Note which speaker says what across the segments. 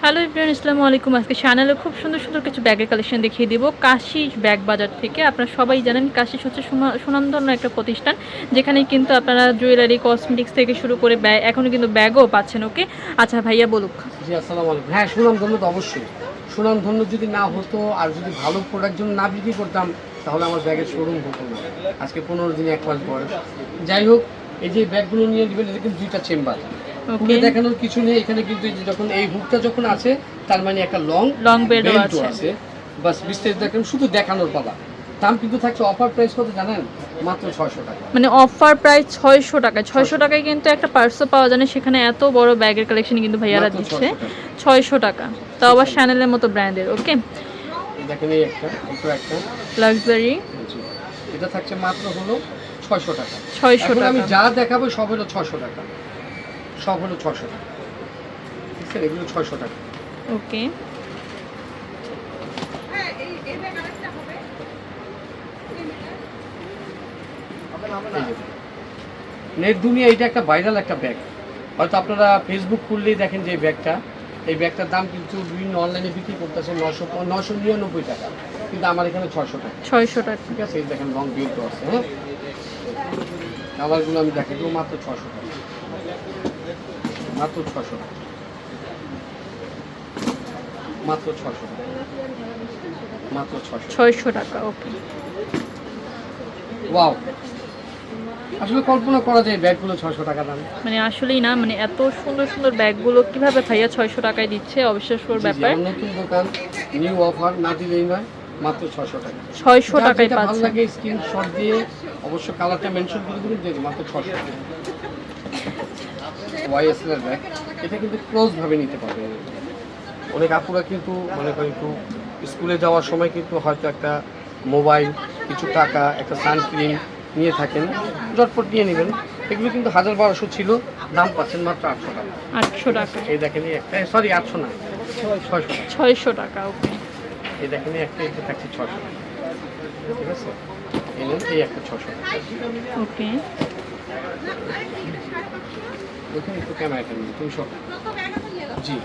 Speaker 1: Hello Ibrahim আসসালামু আলাইকুম। আজকে চ্যানেলে খুব সুন্দর সুন্দর কিছু ব্যাগের কালেকশন দেখিয়ে দিব। কাশি ব্যাগ বাজার থেকে। আপনারা সবাই জানেন কাশি হচ্ছে সুনা- সুনামধন্য একটা প্রতিষ্ঠান, যেখানে কিন্তু আপনারা জুয়েলারি কসমেটিক্স থেকে শুরু করে ব্যাগ এখনও কিন্তু ব্যাগও পাচ্ছেন ওকে আচ্ছা ভাইয়া বলুক।
Speaker 2: হ্যাঁ সুনামধন্য তো অবশ্যই। সুনামধন্য যদি না হতো আর যদি ভালো প্রোডাক্ট জন্য না বিক্রি করতাম, তাহলে আমার ব্যাগের শোরুম হতো না। আজকে পনেরো দিন, এক মাস বয়স যাই হোক, এই যে ব্যাগগুলো নিয়ে নেবেন, এটা কিন্তু দুইটা চেম্বার খুলে দেখানোর কিছু নেই। এখানে কিন্তু যখন এই হুকটা যখন আছে তার মানে একটা লং
Speaker 1: লং বেডও আছে।
Speaker 2: বাস বিস্তারিত দেখেন শুধু দেখানোর পাবা দাম কিন্তু থাকছে অফার প্রাইস কত জানেন? মাত্র ছয়শো টাকা।
Speaker 1: মানে অফার প্রাইস ছয়শো টাকা ছয়শো টাকায় কিন্তু একটা পার্সও পাওয়া যায় না সেখানে এত বড় ব্যাগের কালেকশন কিন্তু ভাইয়ারা দিচ্ছে।
Speaker 2: 600 টাকা।
Speaker 1: টাকা। তাও আবার শ্যানেলের মতো ব্র্যান্ডের ওকে
Speaker 2: দেখেন এই একটা এটা একটা।
Speaker 1: লাক্সারি
Speaker 2: এটা থাকছে মাত্র হলো ছয়শো টাকা।
Speaker 1: ছয়শো
Speaker 2: এখন আমি যা দেখাবো সব হলো ছশো টাকা। সব হলো ছশো টাকা। ঠিক আছে? এগুলো ছশো টাকা।
Speaker 1: ওকে।
Speaker 2: এই নেট দুনিয়া এটা একটা ভাইরাল একটা ব্যাগ হয়তো আপনারা ফেসবুক খুললেই দেখেন যে ব্যাগটা। এই ব্যাগটার দাম কিন্তু বিভিন্ন অনলাইনে বিক্রি করতেছে নশো নশো নিরানব্বই টাকা। কিন্তু আমার এখানে ছশো টাকা।
Speaker 1: ছয়শো টাকা।
Speaker 2: ঠিক আছে? এই দেখেন লং বিল তো আছে হ্যাঁ? কালারগুলো আমি দেখি এগুলো মাত্র ছশো টাকা। মাত্র ছশো। মাত্র ছশো। মাত্র ছশো।
Speaker 1: ছয়শো টাকা ওকে।
Speaker 2: ওয়াও। আসলে কল্পনা করা যায় ব্যাগগুলো ছশো টাকা দাম।
Speaker 1: মানে আসলেই না মানে এত সুন্দর সুন্দর ব্যাগগুলো কীভাবে ভাইয়া ছয়শো টাকায় দিচ্ছে অবিশ্বাস্য
Speaker 2: জি, জি,
Speaker 1: ব্যাপার।
Speaker 2: নতুন দোকান নিউ অফার না দিলেই নয় মাত্র ছশো টাকা।
Speaker 1: ছয়শো টাকায়
Speaker 2: যেটা ভালো লাগে স্ক্রিনশট দিয়ে অবশ্য কালারটা মেনশন করে দিবেন মাত্র ছশো টাকা। ওয়াইএসএল ব্যাগ এটা কিন্তু ক্লোজ ভাবে নিতে পারবে। অনেক আপুরা কিন্তু মনে করেন একটু স্কুলে যাওয়ার সময় কিন্তু হয়তো একটা মোবাইল কিছু টাকা একটা সানস্ক্রিন নিয়ে থাকেন জটপট নিয়ে নেবেন। এগুলো কিন্তু হাজার বারোশো ছিল দাম পাচ্ছেন মাত্র আটশো টাকা।
Speaker 1: আটশো টাকা।
Speaker 2: এই দেখেন একটা সরি আটশো না ছয়শো
Speaker 1: ছয়শো টাকা ওকে।
Speaker 2: এই দেখেন একটা এটা থাকছে ছশো টাকা। ঠিক আছে? এই এই একটা ছশো টাকা।
Speaker 1: ওকে।
Speaker 2: একটু ক্যামেরাটা জি।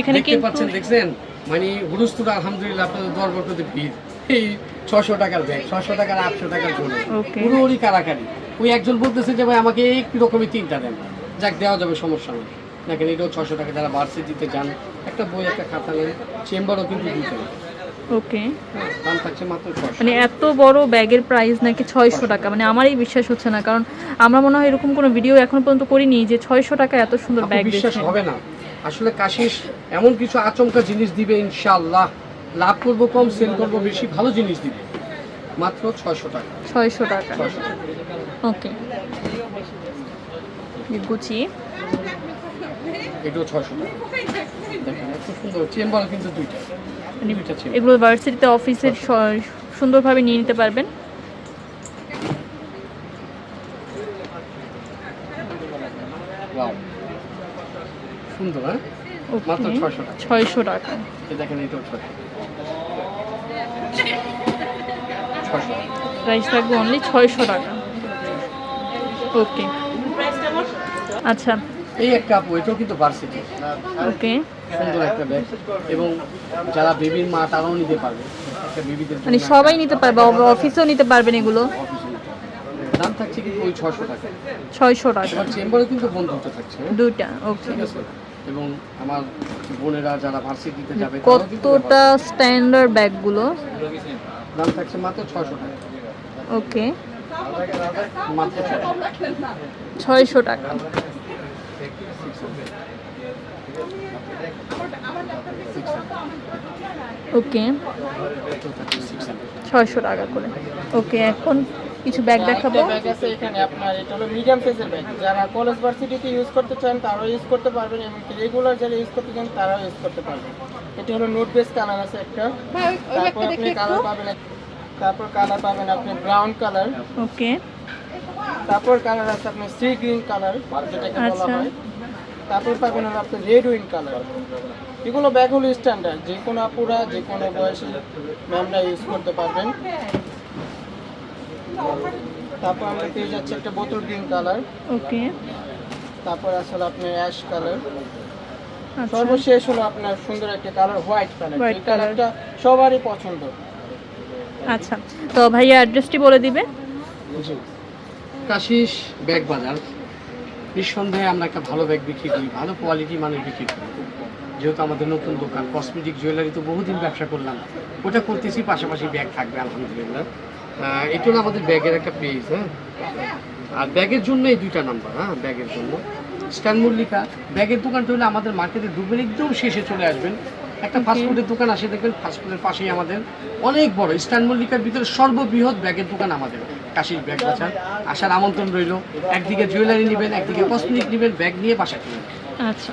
Speaker 1: এখানে
Speaker 2: দেখতে
Speaker 1: কিন্তু
Speaker 2: পাচ্ছেন দেখছেন? মানে হুরুস্তুরা আলহামদুলিল্লাহ আপনাদের দরবার ভিড়। এই ছশো টাকার ব্যাগ ছশো টাকার আটশো টাকার জন্য।
Speaker 1: ওকে
Speaker 2: পুরো ওরই কারাকারি। ওই একজন বলতেছে যে ভাই আমাকে একটু রকমের তিনটা দেন। যাক দেওয়া যাবে সমস্যা নেই। দেখেন এটাও ছশো টাকা যারা ভার্সিটিতে যান একটা বই একটা খাতা নেন চেম্বারও কিন্তু দুটো
Speaker 1: ওকে মানে এত বড় ব্যাগের প্রাইস নাকি ছয়শো টাকা? মানে আমারই বিশ্বাস হচ্ছে না কারণ আমরা মনে হয় এরকম কোনো ভিডিও এখন পর্যন্ত করিনি যে ছয়শো টাকা এত সুন্দর ব্যাগ
Speaker 2: বিশ্বাস হবে না। আসলে কাশিস এমন কিছু আচমকা জিনিস দিবে ইনশাআল্লাহ। লাভ করব কম সেল করব বেশি ভালো জিনিস দিবে। মাত্র ছয়শো টাকা।
Speaker 1: ছয়শো টাকা। ওকে গুছিয়ে
Speaker 2: এটাও ছয়শো টাকা। দেখেন এত সুন্দর চেম্বার কিন্তু দুইটা।
Speaker 1: এগুলো ভার্সিটিতে অফিসের সুন্দরভাবে নিয়ে নিতে পারবেন।
Speaker 2: ওয়াও সুন্দর হ্যাঁ? মাত্র টাকা।
Speaker 1: ছয়শো টাকা।
Speaker 2: এই দেখেন
Speaker 1: প্রাইস থাকবে অনলি ছয়শো টাকা। ওকে আচ্ছা।
Speaker 2: এই একটা আপু এটাও কিন্তু ভার্সিটি
Speaker 1: ওকে
Speaker 2: সুন্দর একটা ব্যাগ এবং যারা বেবির মা তারাও নিতে পারবে। একটা বেবিদের
Speaker 1: মানে সবাই নিতে পারবে অফিসেও নিতে পারবেন এগুলো?
Speaker 2: দাম থাকছে কিন্তু ওই ছশো টাকা।
Speaker 1: ছয়শো টাকা।
Speaker 2: চেম্বারে কিন্তু থাকছে?
Speaker 1: দুটা ওকে
Speaker 2: এবং আমার বোনেরা যারা ভার্সিটিতে যাবে
Speaker 1: কতটা স্ট্যান্ডার্ড ব্যাগগুলো
Speaker 2: দাম থাকছে মাত্র ছশো টাকা।
Speaker 1: ওকে
Speaker 2: মাত্র
Speaker 1: ছয়শো টাকা। ওকে। ছয়শো টাকা করে। ওকে এখন কিছু ব্যাগ দেখাবো?
Speaker 3: ব্যাগ আছে এখানে আপনার এটা হলো মিডিয়াম সাইজের ব্যাগ যারা কলেজ ভার্সিটিতে ইউজ করতে চান তারাও ইউজ করতে পারবেন এবং রেগুলার যারা ইউজ করতে চান তারাও ইউজ করতে পারবেন। এটা হলো নোট বেস কালার আছে একটা। তারপর আপনি কালার পাবেন তারপর কালার পাবেন আপনি ব্রাউন কালার
Speaker 1: ওকে।
Speaker 3: তারপর কালার আছে আপনার সি গ্রিন কালার যেটাকে বলা
Speaker 1: আচ্ছা।
Speaker 3: হয়। তারপর পাবেন হলো আপনার রেড উইন কালার এগুলো ব্যাগ হলো স্ট্যান্ডার্ড যে কোনো আপুরা যে কোনো বয়সে ম্যামরা ইউজ করতে পারবেন। তারপর আমরা পেয়ে যাচ্ছি একটা বোতল গ্রিন কালার
Speaker 1: ওকে
Speaker 3: তারপর আসলে আপনার অ্যাশ কালার
Speaker 1: আচ্ছা।
Speaker 3: সর্বশেষ হলো আপনার সুন্দর একটা কালার হোয়াইট কালার এই কালারটা সবারই পছন্দ।
Speaker 1: আচ্ছা। তো ভাইয়া অ্যাড্রেসটি বলে দিবে?
Speaker 2: কাশিস ব্যাগ বাজার। নিঃসন্দেহে আমরা একটা ভালো ব্যাগ বিক্রি করি ভালো কোয়ালিটি মানের বিক্রি করি। যেহেতু আমাদের নতুন দোকান কসমেটিক জুয়েলারি তো বহুদিন ব্যবসা করলাম ওটা করতেছি পাশাপাশি ব্যাগ থাকবে আলহামদুলিল্লাহ। এটা হলো আমাদের ব্যাগের একটা পেজ হ্যাঁ? আর ব্যাগের জন্য এই দুইটা নাম্বার হ্যাঁ ব্যাগের জন্য। স্ট্যান মল্লিকা ব্যাগের দোকানটা হলে আমাদের মার্কেটে ডুবেন একদম শেষে চলে আসবেন। একটা ফাস্টফুডের দোকান আসে দেখবেন ফাস্টফুডের পাশেই আমাদের অনেক বড় স্ট্যান মল্লিকার ভিতরে সর্ববৃহৎ ব্যাগের দোকান আমাদের। কাশির ব্যাগ বাঁচান। আসার আমন্ত্রণ রইল। একদিকে জুয়েলারি নেবেন, একদিকে কসমেটিক নেবেন ব্যাগ নিয়ে বাসা কিনবেন
Speaker 1: আচ্ছা।